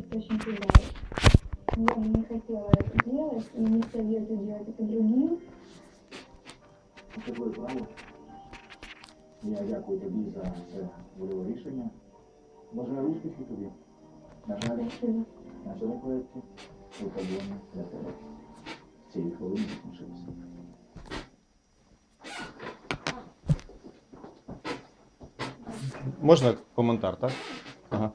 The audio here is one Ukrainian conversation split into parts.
источник пугает. Я бы не хотела это делать и не советую делать это другим. Це твоє право. Я дякую тобі за це вольове рішення. Бажаю успіхів тобі. На жаль, Спасибо. на цьому проєкті випадіння для тебе. Цієї хвилини закінчилося. Можна коментар, так? Ага.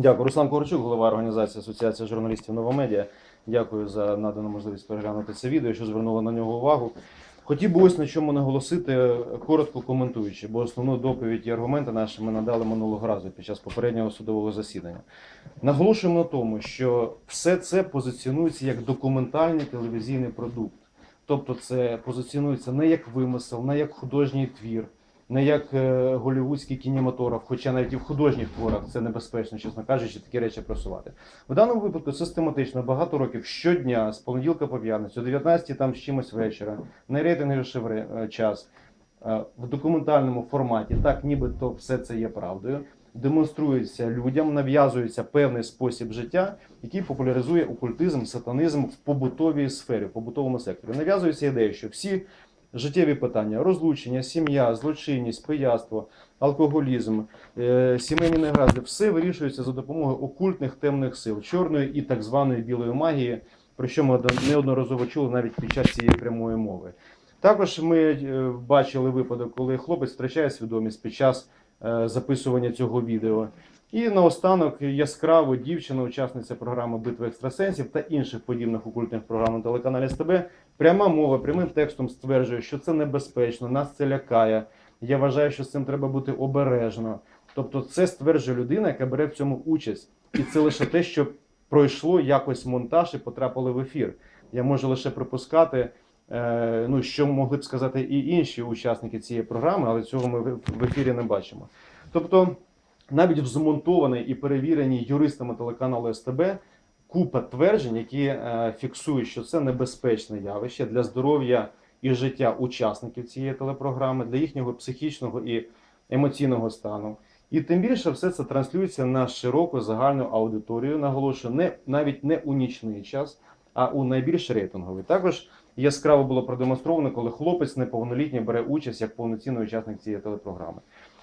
Дякую. Руслан Коварчук, голова організації Асоціації журналістів Новомедіа. Дякую за надану можливість переглянути це відео, що звернуло на нього увагу. Хотів би ось на чому наголосити, коротко коментуючи, бо основну доповідь і аргументи наші ми надали минулого разу під час попереднього судового засідання. Наголошуємо на тому, що все це позиціонується як документальний телевізійний продукт. Тобто це позиціонується не як вимисел, не як художній твір, не як е, голівудський кінематограф, хоча навіть і в художніх творах це небезпечно, чесно кажучи, такі речі просувати. В даному випадку систематично багато років щодня, з понеділка по п'ятницю, о 19 там з чимось вечора, найрейтинговіший вре- е, час е, в документальному форматі, так нібито все це є правдою. Демонструється людям, нав'язується певний спосіб життя, який популяризує окультизм, сатанизм в побутовій сфері, в побутовому секторі. Нав'язується ідея, що всі життєві питання, розлучення, сім'я, злочинність, пияцтво, алкоголізм, е, сімейні негаразди, все вирішується за допомогою окультних темних сил, чорної і так званої білої магії, про що ми неодноразово чули навіть під час цієї прямої мови. Також ми е, бачили випадок, коли хлопець втрачає свідомість під час е, записування цього відео. І наостанок яскраво дівчина, учасниця програми Битва екстрасенсів та інших подібних окультних програм на телеканалі СТБ, пряма мова прямим текстом стверджує, що це небезпечно, нас це лякає. Я вважаю, що з цим треба бути обережно. Тобто, це стверджує людина, яка бере в цьому участь, і це лише те, що пройшло якось монтаж і потрапило в ефір. Я можу лише припускати, е, ну що могли б сказати і інші учасники цієї програми, але цього ми в ефірі не бачимо. Тобто, навіть в змонтованій і перевіреній юристами телеканалу СТБ купа тверджень, які е, фіксують, що це небезпечне явище для здоров'я і життя учасників цієї телепрограми, для їхнього психічного і емоційного стану. І тим більше все це транслюється на широку загальну аудиторію. Наголошую, не навіть не у нічний час, а у найбільш рейтинговий. Також яскраво було продемонстровано, коли хлопець неповнолітній бере участь як повноцінний учасник цієї телепрограми.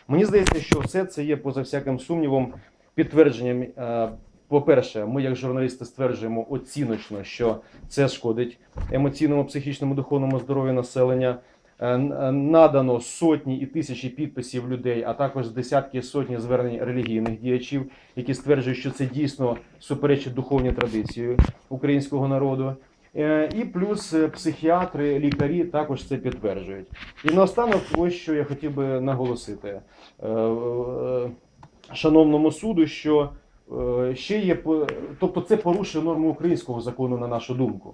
Мені здається, що все це є поза всяким сумнівом підтвердженням. е, По-перше, ми, як журналісти, стверджуємо оціночно, що це шкодить емоційному, психічному, духовному здоров'ю населення. Е, е, Надано сотні і тисячі підписів людей, а також десятки і сотні звернень релігійних діячів, які стверджують, що це дійсно суперечить духовній традиції українського народу. Е, І плюс е, психіатри, лікарі також це підтверджують. І наостанок, ось що я хотів би наголосити е, шановному суду, що ще є тобто це порушує норму українського закону, на нашу думку,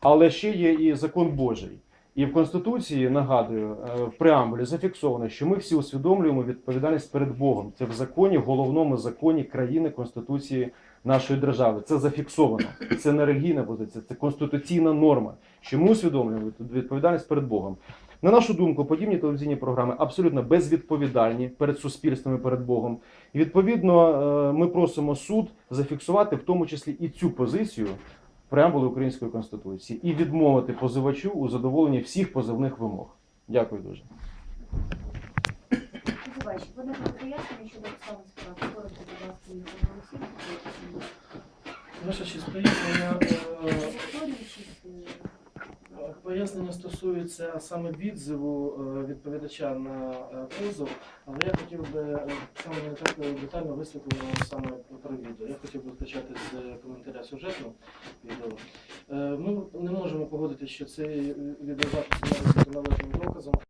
але ще є і закон Божий. І в Конституції нагадую, е, в преамбулі зафіксовано, що ми всі усвідомлюємо відповідальність перед Богом. Це в законі, головному законі країни Конституції нашої держави. Це зафіксовано. Це не релігійна позиція, це конституційна норма. Що ми усвідомлюємо відповідальність перед Богом. На нашу думку, подібні телевізійні програми абсолютно безвідповідальні перед суспільством і перед Богом. І відповідно, е, ми просимо суд зафіксувати в тому числі і цю позицію преамбули Української конституції і відмовити позивачу у задоволенні всіх позивних вимог. Дякую дуже. Позивач, ви не пояснення щодо обставин справи. Коротко, будь ласка, їх оголосіть. Ваша честь пояснення, пояснення стосується саме відзиву е, відповідача на е, позов, але я хотів би е, саме не так детально висвітлено саме про відео. Я хотів би почати з коментаря сюжету відео. Ми не можемо погодити, що цей відеозапис є належним доказом.